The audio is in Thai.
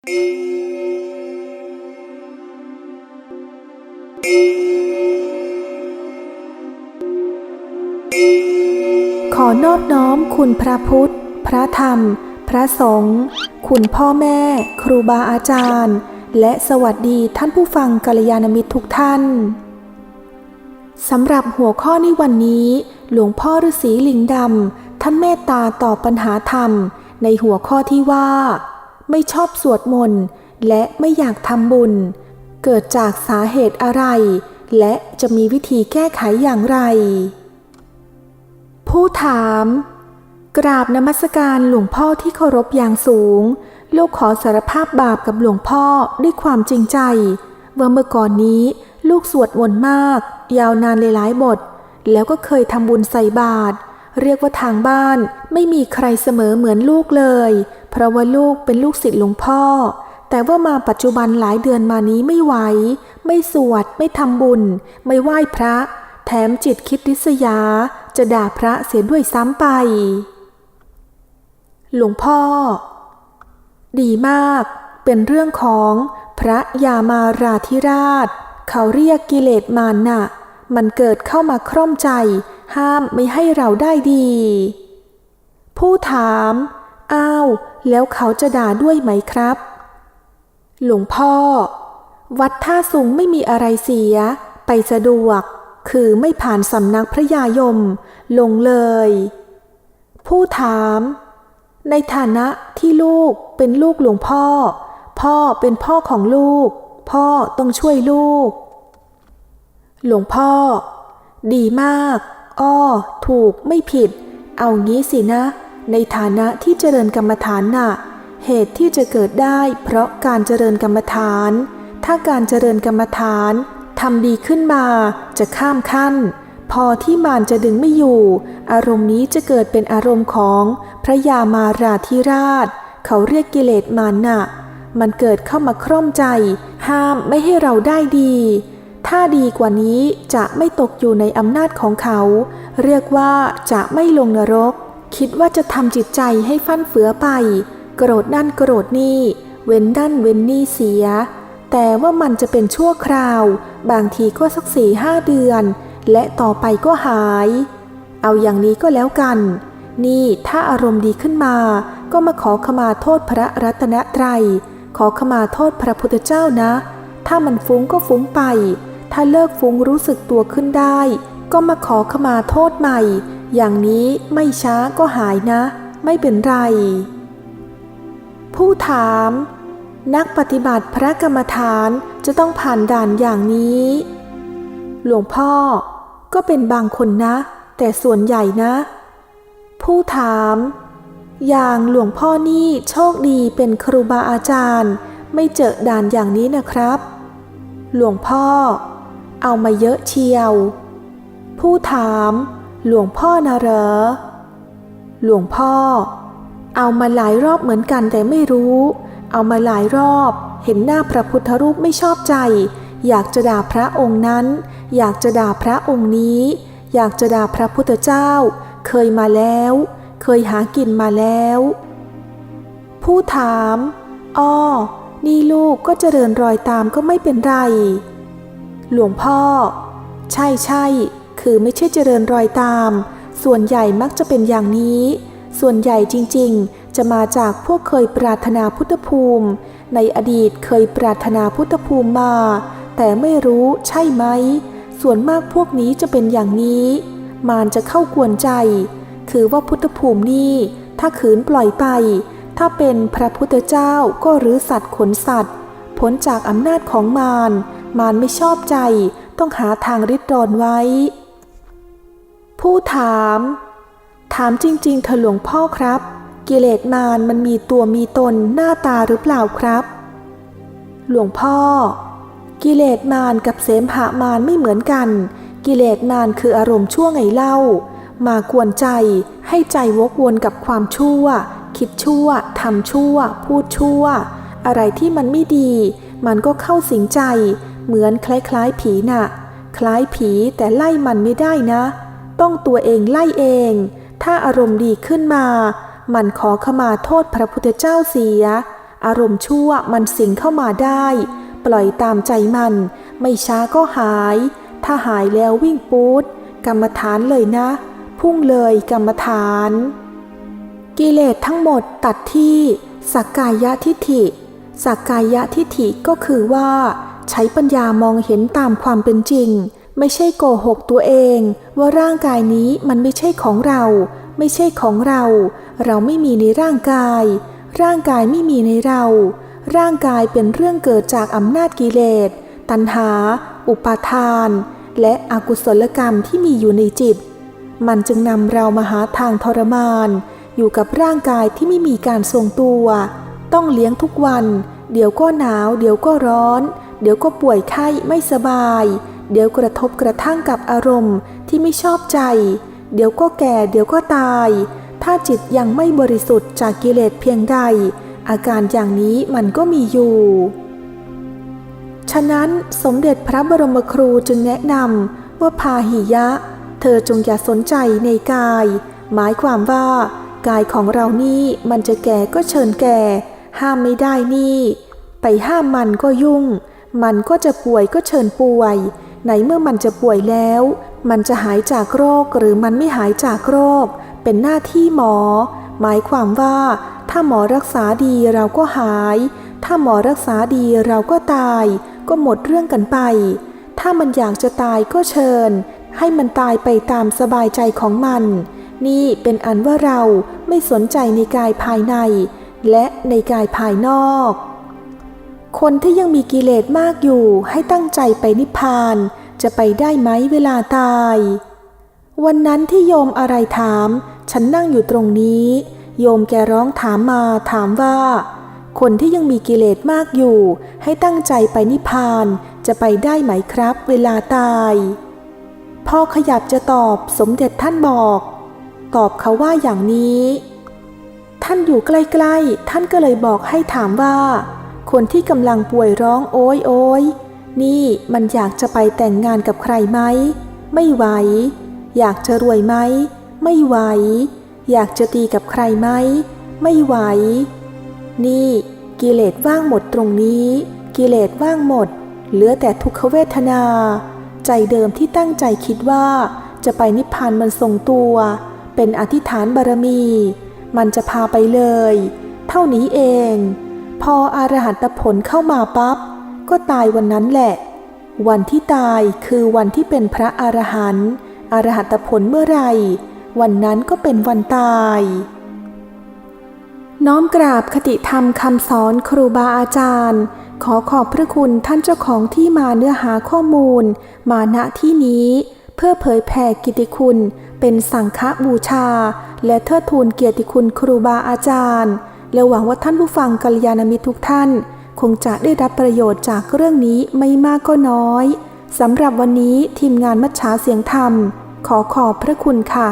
ขอนอบน้อมคุณพระพุทธ พระธรรม พระสงฆ์ คุณพ่อแม่ ครูบาอาจารย์ และสวัสดีท่านผู้ฟังกัลยาณมิตรทุกท่าน สำหรับหัวข้อในวันนี้ หลวงพ่อฤาษีลิงดำ ท่านเมตตาตอบปัญหาธรรม ในหัวข้อที่ว่า ไม่ชอบสวดมนต์และไม่อยากทำบุญ เกิดจากสาเหตุอะไร และจะมีวิธีแก้ไขอย่างไร ผู้ถาม กราบนมัสการหลวงพ่อที่เคารพอย่างสูง ลูกขอสารภาพบาปกับหลวงพ่อด้วยความจริงใจว่าเมื่อก่อนนี้ลูกสวดมนต์มาก ยาวนานหลายบท แล้วก็เคยทำบุญใส่บาตร เรียกว่าทางบ้านไม่มีใครเสมอเหมือนลูกเลย เพราะว่าลูกเป็นลูกศิษย์หลวงพ่อ แต่ว่ามาปัจจุบันหลายเดือนมานี้ไม่ไหว ไม่สวด ไม่ทำบุญ ไม่ไหว้พระ แถมจิตคิดริษยา จะด่าพระเสียด้วยซ้ำไป หลวงพ่อ ดีมาก เป็นเรื่องของพระยามาราธิราช เขาเรียกกิเลสมารน่ะ มันเกิดเข้ามาคร่อมใจ ห้ามไม่ให้เราได้ดี ผู้ถาม อ้าว แล้วเขาจะด่าด้วยไหมครับ หลวงพ่อ วัดท่าสูงไม่มีอะไรเสีย ไปสะดวก คือไม่ผ่านสำนักพระยายม ลงเลย ผู้ถาม ในฐานะที่ลูกเป็นลูกหลวงพ่อ พ่อเป็นพ่อของลูก พ่อต้องช่วยลูก หลวงพ่อ ดีมาก อ้อ ถูกไม่ผิด เอางี้สินะ ในฐานะที่เจริญกรรมฐานน่ะ เหตุที่จะเกิดได้เพราะการเจริญกรรมฐาน ถ้าการเจริญกรรมฐานทำดีขึ้นมาจะข้ามขั้น พอที่มารจะดึงไม่อยู่ อารมณ์นี้จะเกิดเป็นอารมณ์ของพระยามาราธิราช เขาเรียกกิเลสมารน่ะ มันเกิดเข้ามาคร่อมใจ ห้ามไม่ให้เราได้ดี ถ้าดีกว่านี้จะไม่ตกอยู่ในอำนาจของเขา เรียกว่าจะไม่ลงนรก คิดว่าจะทำจิตใจให้ฟั่นเฟือไป โกรธนั่นโกรธนี่ เว้นนั่นเว้นนี่เสีย แต่ว่ามันจะเป็นชั่วคราว บางทีก็สักสี่ห้าเดือน และต่อไปก็หาย เอาอย่างนี้ก็แล้วกัน นี่ถ้าอารมณ์ดีขึ้นมา ก็มาขอขมาโทษพระรัตนตรัย ขอขมาโทษพระพุทธเจ้านะ ถ้ามันฟุ้งก็ฟุ้งไป ถ้าเลิกฟุ้งรู้สึกตัวขึ้นได้ ก็มาขอขมาโทษใหม่ อย่างนี้ไม่ช้าก็หายนะ ไม่เป็นไร ผู้ถาม นักปฏิบัติพระกรรมฐานจะต้องผ่านด่านอย่างนี้ หลวงพ่อ ก็เป็นบางคนนะ แต่ส่วนใหญ่นะ ผู้ถาม อย่างหลวงพ่อนี่โชคดีเป็นครูบาอาจารย์ ไม่เจอด่านอย่างนี้นะครับหลวงพ่อ เอามาเยอะเชียว ผู้ถาม หลวงพ่อนะเหรอ หลวงพ่อ เอามาหลายรอบเหมือนกันแต่ไม่รู้ เอามาหลายรอบ เห็นหน้าพระพุทธรูปไม่ชอบใจ อยากจะด่าพระองค์นั้น อยากจะด่าพระองค์นี้ อยากจะด่าพระพุทธเจ้า เคยมาแล้ว เคยหากินมาแล้ว ผู้ถามอ้อนี่ลูกก็เจริญรอยตามก็ไม่เป็นไร หลวงพ่อ ใช่ใช่คือไม่ใช่เจริญรอยตาม ส่วนใหญ่มักจะเป็นอย่างนี้ ส่วนใหญ่จริงๆ จะมาจากพวกเคยปรารถนาพุทธภูมิ ในอดีตเคยปรารถนาพุทธภูมิมา แต่ไม่รู้ใช่ไหม ส่วนมากพวกนี้จะเป็นอย่างนี้ มารจะเข้ากวนใจ คือว่าพุทธภูมินี่ ถ้าขืนปล่อยไป ถ้าเป็นพระพุทธเจ้าก็รื้อสัตว์ขนสัตว์พ้นจากอำนาจของมาร มารไม่ชอบใจ ต้องหาทางริดรอนไว้ ผู้ถาม ถามจริงๆเธอหลวงพ่อครับ กิเลสมารมันมีตัวมีตนหน้าตาหรือเปล่าครับ หลวงพ่อ กิเลสมารกับเสมหะมารไม่เหมือนกัน กิเลสมารคืออารมณ์ชั่วไงเล่า มากวนใจให้ใจวกวนกับความชั่ว คิดชั่วทำชั่ว พูดชั่ว อะไรที่มันไม่ดี มันก็เข้าสิงใจ เหมือนคล้ายๆผีน่ะ คล้ายผีแต่ไล่มันไม่ได้นะ ต้องตัวเองไล่เอง ถ้าอารมณ์ดีขึ้นมา มันขอขมาโทษพระพุทธเจ้าเสีย อารมณ์ชั่วมันสิงเข้ามาได้ ปล่อยตามใจมัน ไม่ช้าก็หาย ถ้าหายแล้ววิ่งปูดกรรมฐานเลยนะ พุ่งเลยกรรมฐาน กิเลสทั้งหมดตัดที่สักกายทิฏฐิสักกายทิฏฐิก็คือว่า ใช้ปัญญามองเห็นตามความเป็นจริง ไม่ใช่โกหกตัวเอง ว่าร่างกายนี้มันไม่ใช่ของเรา ไม่ใช่ของเรา เราไม่มีในร่างกาย ร่างกายไม่มีในเรา ร่างกายเป็นเรื่องเกิดจากอำนาจกิเลส ตัณหา อุปาทาน และอกุศลกรรมที่มีอยู่ในจิต มันจึงนำเรามาหาทางทรมาน อยู่กับร่างกายที่ไม่มีการทรงตัว ต้องเลี้ยงทุกวัน เดี๋ยวก็หนาว เดี๋ยวก็ร้อน เดี๋ยวก็ป่วยไข้ไม่สบาย เดี๋ยวกระทบกระทั่งกับอารมณ์ที่ไม่ชอบใจ เดี๋ยวก็แก่ เดี๋ยวก็ตาย ถ้าจิตยังไม่บริสุทธิ์จากกิเลสเพียงใด อาการอย่างนี้มันก็มีอยู่ ฉะนั้นสมเด็จพระบรมครูจึงแนะนำว่าพาหิยะ เธอจงอย่าสนใจในกาย หมายความว่ากายของเรานี่มันจะแก่ก็เชิญแก่ ห้ามไม่ได้นี่ ไปห้ามมันก็ยุ่ง มันก็จะป่วยก็เชิญป่วย ไหนเมื่อมันจะป่วยแล้ว มันจะหายจากโรคหรือมันไม่หายจากโรค เป็นหน้าที่หมอ หมายความว่า ถ้าหมอรักษาดีเราก็หาย ถ้าหมอรักษาดีเราก็ตาย ก็หมดเรื่องกันไป ถ้ามันอยากจะตายก็เชิญ ให้มันตายไปตามสบายใจของมัน นี่เป็นอันว่าเราไม่สนใจในกายภายใน และในกายภายนอก คนที่ยังมีกิเลสมากอยู่ให้ตั้งใจไปนิพพาน จะไปได้ไหมเวลาตาย วันนั้นที่โยมอะไรถาม ฉันนั่งอยู่ตรงนี้ โยมแกร้องถามมาถามว่า คนที่ยังมีกิเลสมากอยู่ ให้ตั้งใจไปนิพพาน จะไปได้ไหมครับ เวลาตายพ่อขยับจะตอบสมเด็จท่านบอก ตอบเขาว่าอย่างนี้ ท่านอยู่ใกล้ๆ ท่านก็เลยบอกให้ถามว่า คนที่กำลังป่วยร้องโอยโอยนี่มันอยากจะไปแต่งงานกับใครไหม ไม่ไหว อยากจะรวยไหม ไม่ไหว อยากจะตีกับใครไหม ไม่ไหว นี่กิเลสว่างหมดตรงนี้ กิเลสว่างหมด เหลือแต่ทุกขเวทนา ใจเดิมที่ตั้งใจคิดว่า จะไปนิพพานมันทรงตัว เป็นอธิษฐานบารมี มันจะพาไปเลย เท่านี้เอง พออารหัตผลเข้ามาปั๊บ ก็ตายวันนั้นแหละ วันที่ตายคือวันที่เป็นพระอรหันต์อรหัตผลเมื่อไหร่ วันนั้นก็เป็นวันตาย น้อมกราบคติธรรมคำสอนครูบาอาจารย์ ขอขอบพระคุณท่านเจ้าของที่มาเนื้อหาข้อมูล มาณที่นี้ เพื่อเผยแผ่กิติคุณ เป็นสังฆบูชา และเทิดทูนเกียรติคุณครูบาอาจารย์ และหวังว่าท่านผู้ฟังกัลยาณมิตรทุกท่าน คงจะได้รับประโยชน์จากเรื่องนี้ไม่มากก็น้อยสำหรับวันนี้ทีมงานมัชชาเสียงธรรม ขอขอบพระคุณค่ะ